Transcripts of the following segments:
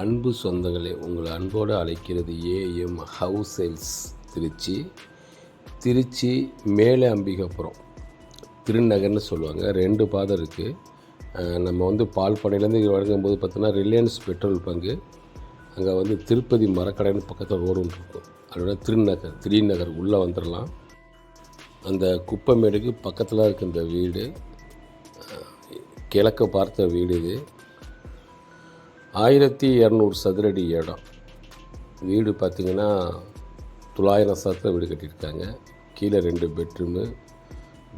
அன்பு சொந்தங்களே உங்களை அன்போடு அழைக்கிறது A M house sales Trichy. Trichy மேலே அம்பிகாபுரம். திருநகர்னு சொல்லுவாங்க. ரெண்டு பாதை இருக்குது நம்ம வந்து பால் பண்ணையிலேருந்து இங்கே வழங்கும்போது பார்த்தோன்னா ரிலையன்ஸ் பெட்ரோல் பங்கு. அங்கே வந்து திருப்பதி மரக்கடைன்னு பக்கத்தில் ரோடு ஒன்று இருக்கும். அதோட திருநகர் திருநகர் உள்ளே வந்துடலாம் அந்த குப்பமேடுக்கு பக்கத்தில் இருக்க இந்த வீடு. கிழக்க பார்த்த வீடு இது. ஆயிரத்தி இரநூறு சதுரடி இடம். வீடு பார்த்திங்கன்னா தொள்ளாயிரம் சதுர வீடு கட்டியிருக்காங்க. கீழே ரெண்டு பெட்ரூமு.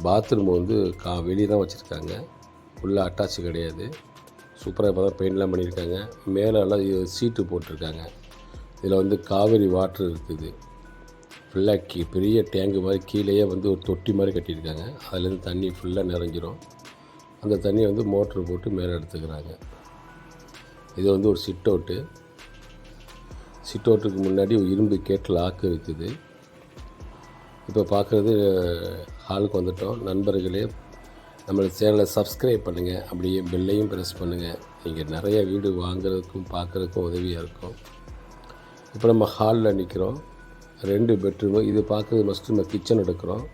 பாத்ரூம் வந்து கா வெளியே தான் வச்சுருக்காங்க. உள்ளே அட்டாச் கிடையாது. சூப்பராக இப்போ தான் பெயிண்ட்லாம் பண்ணியிருக்காங்க. மேலே எல்லாம் இது சீட்டு போட்டிருக்காங்க. இதில் வந்து காவேரி வாட்ரு இருக்குது. ஃபுல்லாக கீ பெரிய டேங்கு மாதிரி கீழேயே வந்து ஒரு தொட்டி மாதிரி கட்டியிருக்காங்க. அதுலேருந்து தண்ணி ஃபுல்லாக நிறைஞ்சிரும் அந்த தண்ணியை வந்து மோட்ரு போட்டு மேலே எடுத்துக்கிறாங்க. இது வந்து ஒரு சிட் அவுட்டு சிட் அவுட்டுக்கு முன்னாடி இரும்பு கேட்டில் ஆக்கு இருக்குது. இப்போ பார்க்குறது ஹாலுக்கு வந்துட்டோம். நண்பர்களே நம்மளோட சேனலை சப்ஸ்கிரைப் பண்ணுங்கள் அப்படியே பெல்லையும் ப்ரெஸ் பண்ணுங்கள் நீங்கள் நிறைய வீடு வாங்குறதுக்கும் பார்க்குறதுக்கும் உதவியாக இருக்கும். இப்போ நம்ம ஹாலில் நிற்கிறோம் ரெண்டு பெட்ரூமு இது பார்க்குறது ஃபஸ்ட்டு நம்ம கிச்சன் எடுக்கிறோம்.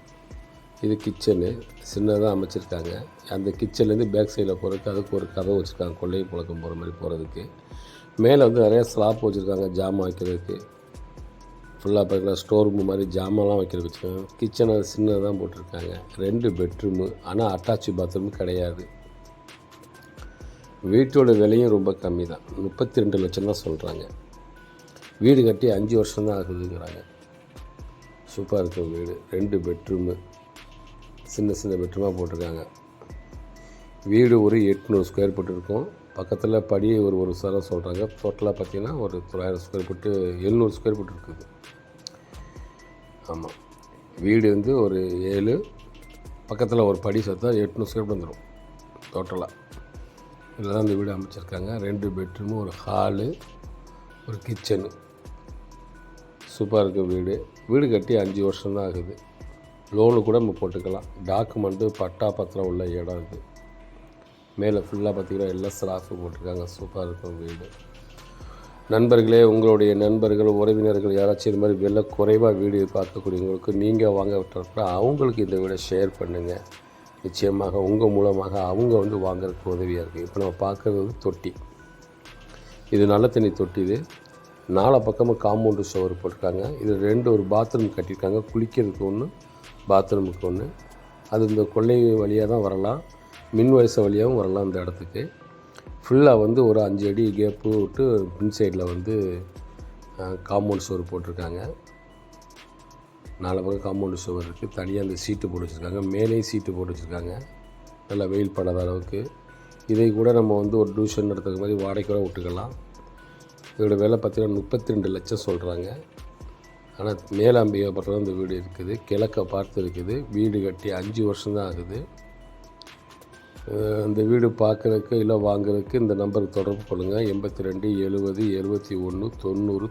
இது கிச்சனு. சின்னதாக அமைச்சிருக்காங்க. அந்த கிச்சன்லேருந்து பேக் சைடில் போகிறதுக்கு அதுக்கு ஒரு கதவு வச்சுருக்காங்க. கொள்ளை புழக்கம் போகிற மாதிரி போகிறதுக்கு. மேலே வந்து நிறையா ஸ்லாப் வச்சுருக்காங்க. ஜாமான் வைக்கிறதுக்கு. ஃபுல்லாக பார்க்கலாம் ஸ்டோர் ரூம் மாதிரி ஜாமான்லாம் வைக்கிறதுக்கு வச்சுருக்காங்க கிச்சனை சின்னதாக தான் போட்டிருக்காங்க. ரெண்டு பெட்ரூமு. ஆனால் அட்டாச் பாத்ரூம் கிடையாது. வீட்டோட விலையும் ரொம்ப கம்மி தான். முப்பத்தி ரெண்டு லட்சம் தான் சொல்கிறாங்க. வீடு கட்டி அஞ்சு வருஷம் தான் ஆகுதுங்கிறாங்க. சூப்பராக இருக்கும் வீடு. ரெண்டு பெட்ரூமு. சின்ன சின்ன பெட்ரூமாக போட்டிருக்காங்க. வீடு ஒரு எட்நூறு ஸ்கொயர் ஃபீட் இருக்கும். பக்கத்தில் படி ஒரு ஒரு சரம் சொல்கிறாங்க டோட்டலாக பார்த்தீங்கன்னா ஒரு தொள்ளாயிரம் ஸ்கொயர் ஃபீட்டு எழுநூறு ஸ்கொயர் ஃபீட் இருக்குது. ஆமாம் வீடு வந்து ஒரு ஏழு பக்கத்தில் ஒரு படி சேர்த்தா எட்நூறு ஸ்கொயர் ஃபீட் வந்துடும் டோட்டலாக இதில் தான் இந்த வீடு அமைச்சிருக்காங்க. ரெண்டு பெட்ரூமு ஒரு ஹாலு ஒரு கிச்சனு சூப்பராக இருக்குது வீடு. வீடு கட்டி அஞ்சு வருஷம்தான் ஆகுது. லோனு கூட நம்ம போட்டுக்கலாம். டாக்குமெண்ட்டு பட்டா பத்திரம் உள்ள இடம் இது. மேலே ஃபுல்லாக பார்த்தீங்கன்னா எல்லா ஸ்லாஃபு போட்டிருக்காங்க. சூப்பராக இருக்கும் வீடு. நண்பர்களே உங்களுடைய நண்பர்கள் உறவினர்கள் யாராச்சும் இது மாதிரி விலை குறைவாக வீடு பார்க்கக்கூடியவங்களுக்கு நீங்கள் வாங்க விட்டுறப்ப அவங்களுக்கு இந்த வீடை ஷேர் பண்ணுங்கள் நிச்சயமாக உங்கள் மூலமாக அவங்க வந்து வாங்குறதுக்கு உதவியாக இருக்குது இப்போ நம்ம பார்க்குறது வந்து தொட்டி. இது நல்ல தண்ணி தொட்டி இது. நாலா பக்கமாக காம்பவுண்டு ஷவர் போட்டிருக்காங்க. இது ரெண்டு ஒரு பாத்ரூம் கட்டியிருக்காங்க. குளிக்கிறதுக்கு ஒன்று பாத்ரூமுக்கு ஒன்று அது இந்த கொள்ளை வழியாக தான் வரலாம். மின் வயசு வழியாகவும் வரலாம் இந்த இடத்துக்கு. ஃபுல்லாக வந்து ஒரு அஞ்சு அடி கேப்பு விட்டு பின் சைடில் வந்து காம்பவுண்ட் சுவர் போட்டிருக்காங்க. நாலு பக்கம் காம்பவுண்டு சுவர் இருக்குது தனியாக அந்த சீட்டு போட்டு வச்சுருக்காங்க. மேலேயும் சீட்டு போட்டு வச்சுருக்காங்க. நல்லா வெயில் படாத அளவுக்கு. இதை கூட நம்ம வந்து ஒரு டியூஷன் நடத்துகிற மாதிரி வாடகை கூட விட்டுக்கலாம். இதோட விலை பார்த்தீங்கன்னா முப்பத்தி ரெண்டு லட்சம் சொல்கிறாங்க ஆனால் மேலாம்பிகை பக்கம் அந்த வீடு இருக்குது. கிழக்க பார்த்து இருக்குது வீடு கட்டி அஞ்சு வருஷம்தான் ஆகுது. அந்த வீடு பார்க்குறதுக்கு இல்லை வாங்குறதுக்கு இந்த நம்பருக்கு தொடர்பு கொள்ளுங்கள் எண்பத்தி ரெண்டு எழுபது எழுபத்தி ஒன்று தொண்ணூறு.